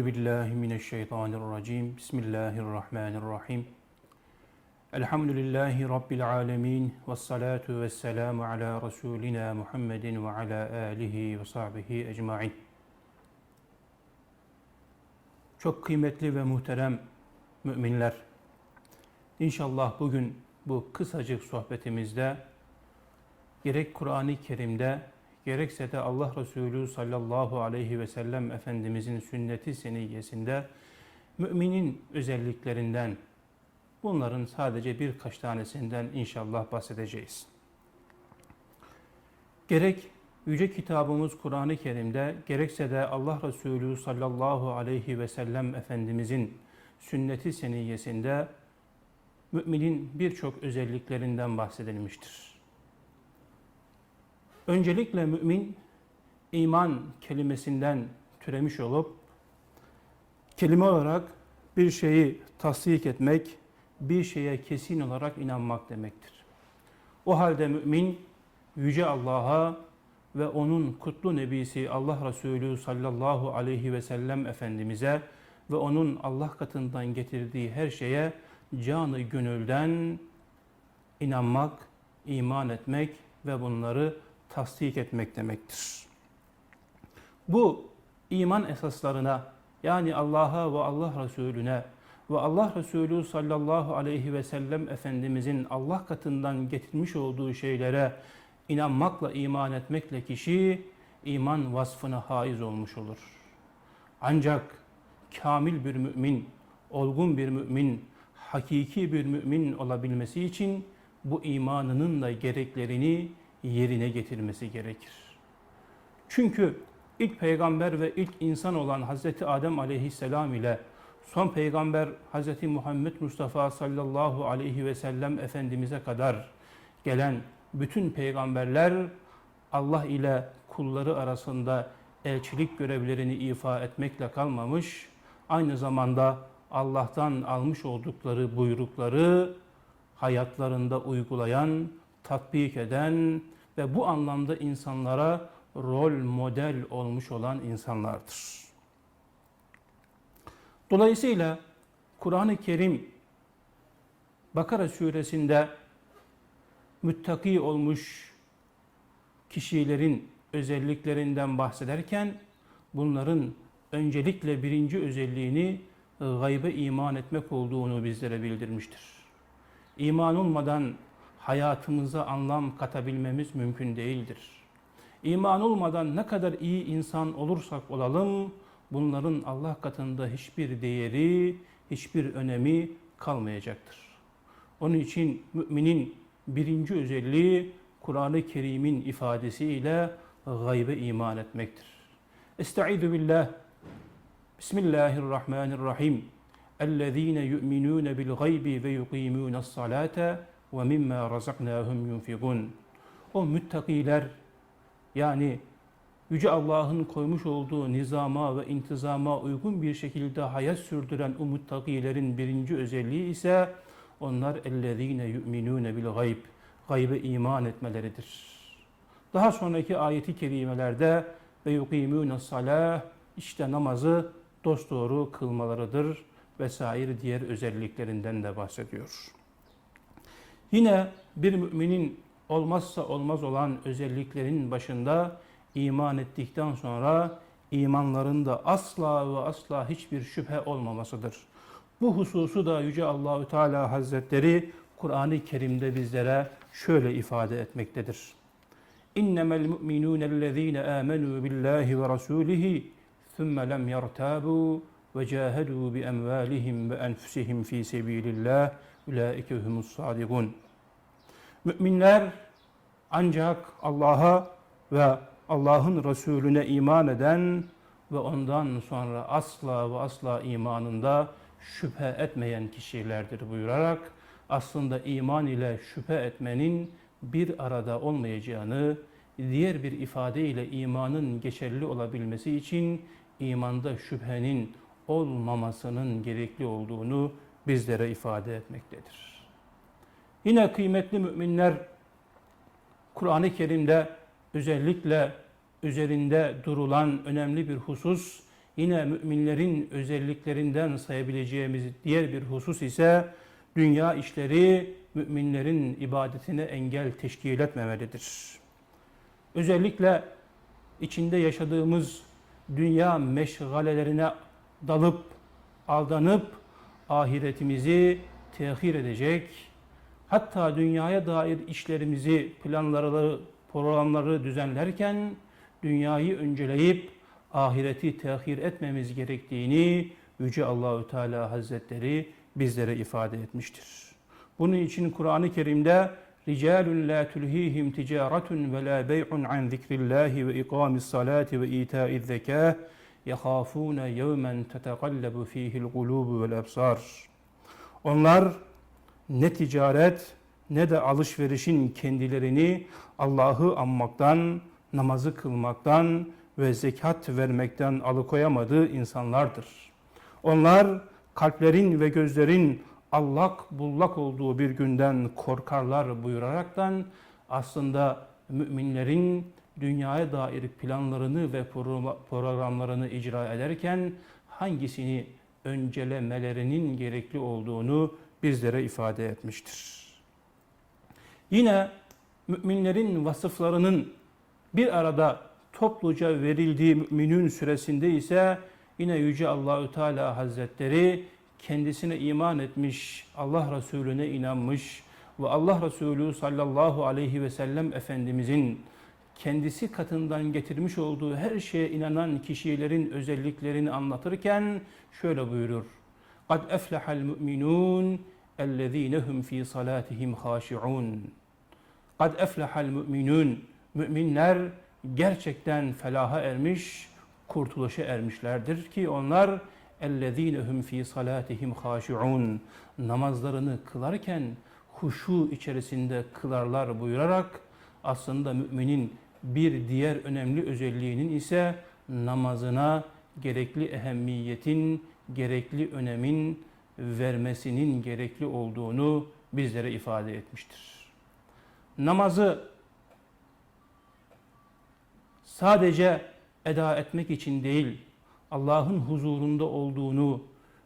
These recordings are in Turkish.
Euzu billahi mineşşeytanirracim. Bismillahirrahmanirrahim. Elhamdülillahi rabbil alamin ve salatu vesselamu ala rasulina Muhammedin ve ala alihi ve sahbihi ecmaîn. Çok kıymetli ve muhterem müminler. İnşallah bugün bu kısacık sohbetimizde gerek Kur'an-ı Kerim'de gerekse de Allah Resulü sallallahu aleyhi ve sellem Efendimizin sünneti seniyyesinde müminin özelliklerinden bunların sadece birkaç tanesinden inşallah bahsedeceğiz. Gerek Yüce kitabımız Kur'an-ı Kerim'de gerekse de Allah Resulü sallallahu aleyhi ve sellem Efendimizin sünneti seniyyesinde müminin birçok özelliklerinden bahsedilmiştir. Öncelikle mümin iman kelimesinden türemiş olup kelime olarak bir şeyi tasdik etmek, bir şeye kesin olarak inanmak demektir. O halde mümin yüce Allah'a ve onun kutlu nebisi Allah Resulü sallallahu aleyhi ve sellem Efendimiz'e ve onun Allah katından getirdiği her şeye canı gönülden inanmak, iman etmek ve bunları tasdik etmek demektir. Bu iman esaslarına yani Allah'a ve Allah Resulüne ve Allah Resulü sallallahu aleyhi ve sellem Efendimizin Allah katından getirmiş olduğu şeylere inanmakla, iman etmekle kişi iman vasfına haiz olmuş olur. Ancak kamil bir mümin, olgun bir mümin, hakiki bir mümin olabilmesi için bu imanının da gereklerini yerine getirmesi gerekir. Çünkü ilk peygamber ve ilk insan olan Hazreti Adem aleyhisselam ile son peygamber Hazreti Muhammed Mustafa sallallahu aleyhi ve sellem Efendimiz'e kadar gelen bütün peygamberler Allah ile kulları arasında elçilik görevlerini ifa etmekle kalmamış, aynı zamanda Allah'tan almış oldukları buyrukları hayatlarında uygulayan, tatbik eden ve bu anlamda insanlara rol model olmuş olan insanlardır. Dolayısıyla Kur'an-ı Kerim Bakara suresinde müttaki olmuş kişilerin özelliklerinden bahsederken bunların öncelikle birinci özelliğini gaybe iman etmek olduğunu bizlere bildirmiştir. İman olmadan hayatımıza anlam katabilmemiz mümkün değildir. İman olmadan ne kadar iyi insan olursak olalım, bunların Allah katında hiçbir değeri, hiçbir önemi kalmayacaktır. Onun için müminin birinci özelliği Kur'an-ı Kerim'in ifadesiyle gaybe iman etmektir. Estaizu billah. Bismillahirrahmanirrahim. اَلَّذ۪ينَ يُؤْمِنُونَ بِالْغَيْبِ وَيُقِيمُونَ الصَّلَاةَ ve mimma razaknahum yunfiqun. O müttakiler yani Yüce Allah'ın koymuş olduğu nizama ve intizama uygun bir şekilde hayat sürdüren o muttakilerin birinci özelliği ise onlar ellezine yu'minune bil. Gaybe iman etmeleridir. Daha sonraki ayeti kerimelerde ve yukimune salah işte namazı dosdoğru kılmalarıdır vesaire diğer özelliklerinden de bahsediyor. Yine bir müminin olmazsa olmaz olan özelliklerin başında iman ettikten sonra imanlarında asla ve asla hiçbir şüphe olmamasıdır. Bu hususu da Yüce Allahü Teala Hazretleri Kur'an-ı Kerim'de bizlere şöyle ifade etmektedir. İnnemel mu'minûne ellezîne âmenû billâhi ve rasûlihi thumme lem yertâbû ve cahedû bi emvâlihim ve ulaike humus sâdikûn. Müminler ancak Allah'a ve Allah'ın Resulüne iman eden ve ondan sonra asla ve asla imanında şüphe etmeyen kişilerdir buyurarak aslında iman ile şüphe etmenin bir arada olmayacağını, diğer bir ifadeyle imanın geçerli olabilmesi için imanda şüphenin olmamasının gerekli olduğunu bizlere ifade etmektedir. Yine kıymetli müminler Kur'an-ı Kerim'de özellikle üzerinde durulan önemli bir husus yine müminlerin özelliklerinden sayabileceğimiz diğer bir husus ise dünya işleri müminlerin ibadetine engel teşkil etmemelidir. Özellikle içinde yaşadığımız dünya meşgalelerine dalıp aldanıp ahiretimizi tehir edecek, hatta dünyaya dair işlerimizi, planları, programları düzenlerken dünyayı önceleyip ahireti tehir etmemiz gerektiğini Yüce Allahü Teala Hazretleri bizlere ifade etmiştir. Bunun için Kur'an-ı Kerim'de Ricalun la tulhihim ticaretun ve la bey'un an zikrillahi ve ikamis salati ve yevmen tetekallabu fihil kulubu vel absar. Onlar ne ticaret ne de alışverişin kendilerini Allah'ı anmaktan, namazı kılmaktan ve zekat vermekten alıkoyamadığı insanlardır. Onlar kalplerin ve gözlerin allak bullak olduğu bir günden korkarlar buyuraraktan aslında müminlerin dünyaya dair planlarını ve programlarını icra ederken hangisini öncelemelerinin gerekli olduğunu bizlere ifade etmiştir. Yine müminlerin vasıflarının bir arada topluca verildiği Müminun süresinde ise yine Yüce Allahü Teala Hazretleri kendisine iman etmiş, Allah Resulüne inanmış ve Allah Resulü sallallahu aleyhi ve sellem Efendimizin kendisi katından getirmiş olduğu her şeye inanan kişilerin özelliklerini anlatırken şöyle buyurur. قَدْ اَفْلَحَ الْمُؤْمِنُونَ اَلَّذ۪ينَ هُمْ ف۪ي صَلَاتِهِمْ خَاشِعُونَ قَدْ اَفْلَحَ الْمُؤْمِنُونَ Müminler gerçekten felaha ermiş, kurtuluşa ermişlerdir ki onlar اَلَّذ۪ينَ هُمْ ف۪ي صَلَاتِهِمْ خَاشِعُونَ Namazlarını kılarken huşu içerisinde kılarlar buyurarak aslında müminin bir diğer önemli özelliğinin ise namazına gerekli ehemmiyetin, gerekli önemin vermesinin gerekli olduğunu bizlere ifade etmiştir. Namazı sadece eda etmek için değil, Allah'ın huzurunda olduğunu,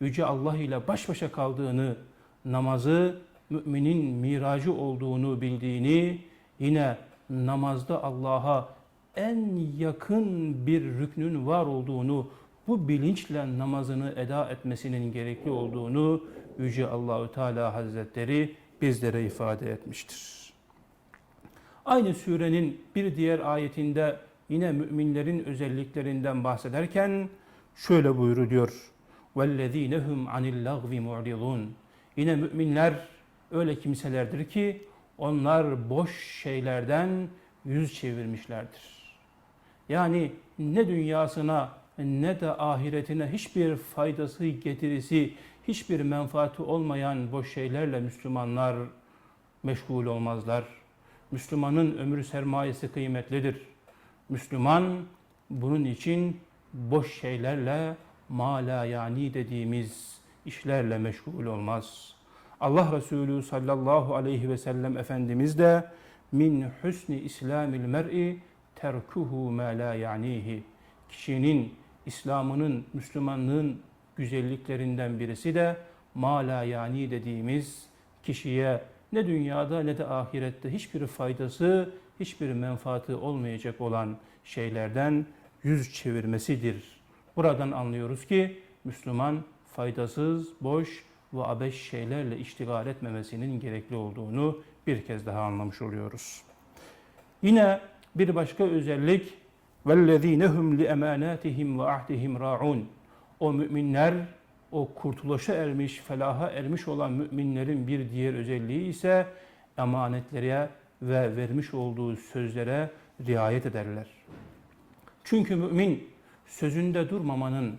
Yüce Allah ile baş başa kaldığını, namazı müminin miracı olduğunu bildiğini, yine namazda Allah'a en yakın bir rüknün var olduğunu, bu bilinçle namazını eda etmesinin gerekli olduğunu Yüce Allahü Teala Hazretleri bizlere ifade etmiştir. Aynı surenin bir diğer ayetinde yine müminlerin özelliklerinden bahsederken şöyle buyuruluyor. وَالَّذ۪ينَ هُمْ عَنِ اللَّغْوِ مُعْرِضُونَ Yine müminler öyle kimselerdir ki onlar boş şeylerden yüz çevirmişlerdir. Yani ne dünyasına ne de ahiretine hiçbir faydası, getirisi, hiçbir menfaati olmayan boş şeylerle Müslümanlar meşgul olmazlar. Müslümanın ömrü sermayesi kıymetlidir. Müslüman bunun için boş şeylerle mala yani dediğimiz işlerle meşgul olmaz. Allah Resulü sallallahu aleyhi ve sellem Efendimiz de min husni islamil mer'i terkuhu ma la yanihi. Kişinin İslam'ının, Müslümanlığın güzelliklerinden birisi de mala yani dediğimiz kişiye ne dünyada ne de ahirette hiçbir faydası, hiçbir menfaati olmayacak olan şeylerden yüz çevirmesidir. Buradan anlıyoruz ki Müslüman faydasız, boş ve abeş şeylerle iştigal etmemesinin gerekli olduğunu bir kez daha anlamış oluyoruz. Yine bir başka özellik وَالَّذ۪ينَهُمْ لِأَمَانَاتِهِمْ وَعَهْدِهِمْ رَاعُونَ O müminler, o kurtuluşa ermiş, felaha ermiş olan müminlerin bir diğer özelliği ise emanetlere ve vermiş olduğu sözlere riayet ederler. Çünkü mümin sözünde durmamanın,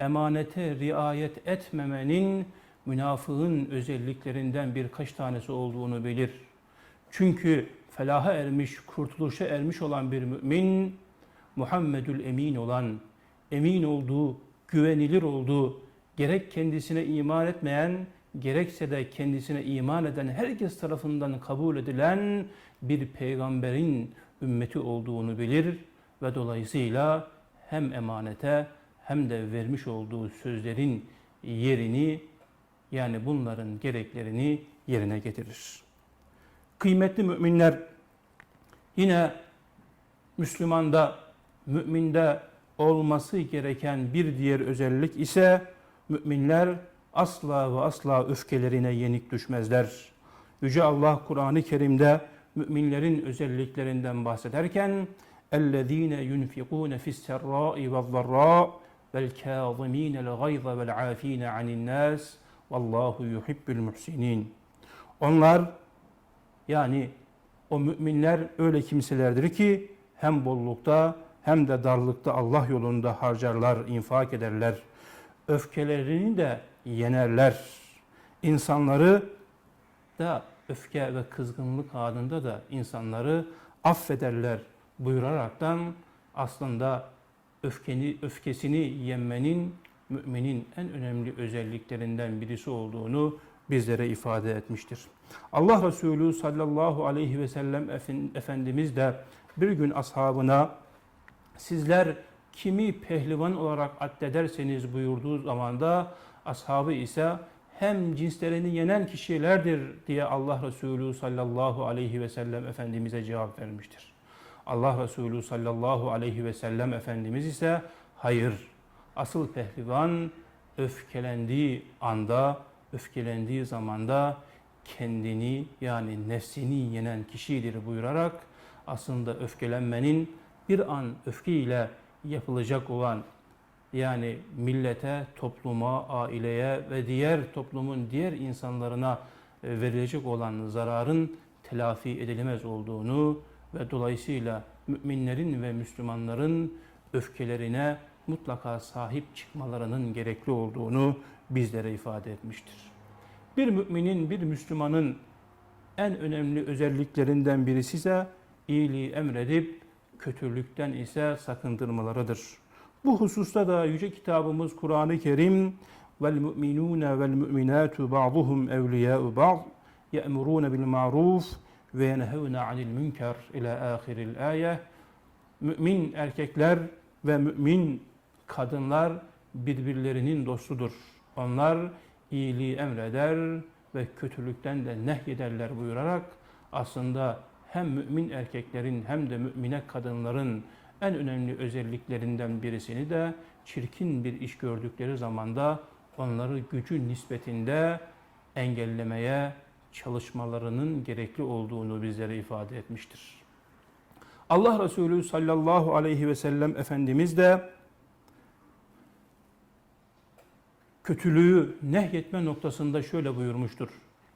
emanete riayet etmemenin münafığın özelliklerinden birkaç tanesi olduğunu bilir. Çünkü felaha ermiş, kurtuluşa ermiş olan bir mümin, Muhammedül Emin olan, emin olduğu, güvenilir olduğu, gerek kendisine iman etmeyen, gerekse de kendisine iman eden herkes tarafından kabul edilen bir peygamberin ümmeti olduğunu bilir ve dolayısıyla hem emanete hem de vermiş olduğu sözlerin yerini yani bunların gereklerini yerine getirir. Kıymetli müminler yine Müslümanda, müminde olması gereken bir diğer özellik ise müminler asla ve asla öfkelerine yenik düşmezler. Yüce Allah Kur'an-ı Kerim'de müminlerin özelliklerinden bahsederken اَلَّذ۪ينَ يُنْفِقُونَ فِي السَّرَّاءِ وَالضَّرَّاءِ وَالْكَاظِم۪ينَ الْغَيْظَ وَالْعَاف۪ينَ عَنِ النَّاسِ Vallahu yuhibbul muhsinin. Onlar yani o müminler öyle kimselerdir ki hem bollukta hem de darlıkta Allah yolunda harcarlar, infak ederler. Öfkelerini de yenerler. İnsanları da öfke ve kızgınlık halinde de insanları affederler buyuraraktan aslında öfkeni öfkesini yenmenin müminin en önemli özelliklerinden birisi olduğunu bizlere ifade etmiştir. Allah Resulü sallallahu aleyhi ve sellem Efendimiz de bir gün ashabına sizler kimi pehlivan olarak addederseniz buyurduğu zaman da ashabı ise hem cinslerini yenen kişilerdir diye Allah Resulü sallallahu aleyhi ve sellem Efendimiz'e cevap vermiştir. Allah Resulü sallallahu aleyhi ve sellem Efendimiz ise hayır asıl pehlivan öfkelendiği anda, öfkelendiği zamanda kendini yani nefsini yenen kişidir buyurarak aslında öfkelenmenin bir an öfkeyle yapılacak olan yani millete, topluma, aileye ve diğer toplumun diğer insanlarına e, verilecek olan zararın telafi edilemez olduğunu ve dolayısıyla müminlerin ve Müslümanların öfkelerine mutlaka sahip çıkmalarının gerekli olduğunu bizlere ifade etmiştir. Bir müminin, bir Müslümanın en önemli özelliklerinden birisi ise iyiliği emredip kötülükten ise sakındırmalarıdır. Bu hususta da yüce kitabımız Kur'an-ı Kerim vel mu'minun vel mu'minatu ba'duhum evliya'u ba'd ya'murun bil ma'ruf ve yenhevne anil münker ila ahiril ayet. Mümin erkekler ve mümin kadınlar birbirlerinin dostudur. Onlar iyiliği emreder ve kötülükten de nehyederler buyurarak aslında hem mümin erkeklerin hem de mümine kadınların en önemli özelliklerinden birisini de çirkin bir iş gördükleri zamanda onları gücü nispetinde engellemeye çalışmalarının gerekli olduğunu bizlere ifade etmiştir. Allah Resulü sallallahu aleyhi ve sellem Efendimiz de kötülüğü nehyetme noktasında şöyle buyurmuştur.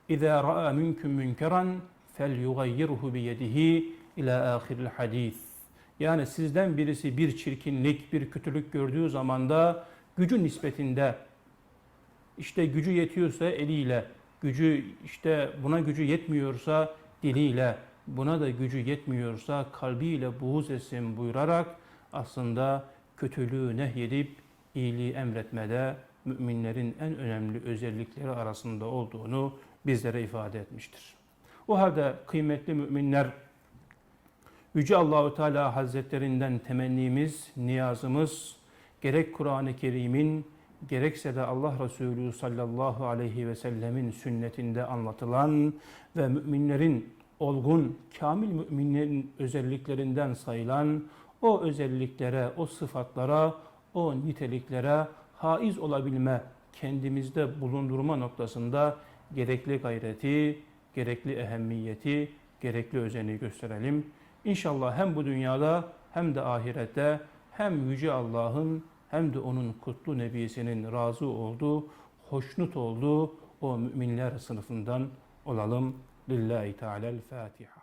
İza ra'a minkum münkeran felyughayyirhu bi yedihi ila ahiril hadis. Yani sizden birisi bir çirkinlik, bir kötülük gördüğü zaman da gücü nispetinde işte gücü yetiyorsa eliyle, gücü işte buna gücü yetmiyorsa diliyle, buna da gücü yetmiyorsa kalbiyle buğz etsin buyurarak aslında kötülüğü nehyedip iyiliği emretmede müminlerin en önemli özellikleri arasında olduğunu bizlere ifade etmiştir. O halde kıymetli müminler Yüce Allahu Teala Hazretlerinden temennimiz, niyazımız gerek Kur'an-ı Kerim'in gerekse de Allah Resulü sallallahu aleyhi ve sellemin sünnetinde anlatılan ve müminlerin olgun, kamil müminlerin özelliklerinden sayılan o özelliklere, o sıfatlara, o niteliklere haiz olabilme, kendimizde bulundurma noktasında gerekli gayreti, gerekli ehemmiyeti, gerekli özeni gösterelim. İnşallah hem bu dünyada hem de ahirette hem Yüce Allah'ın hem de onun kutlu nebisinin razı olduğu, hoşnut olduğu o müminler sınıfından olalım. Lillahi Teala'l-Fatiha.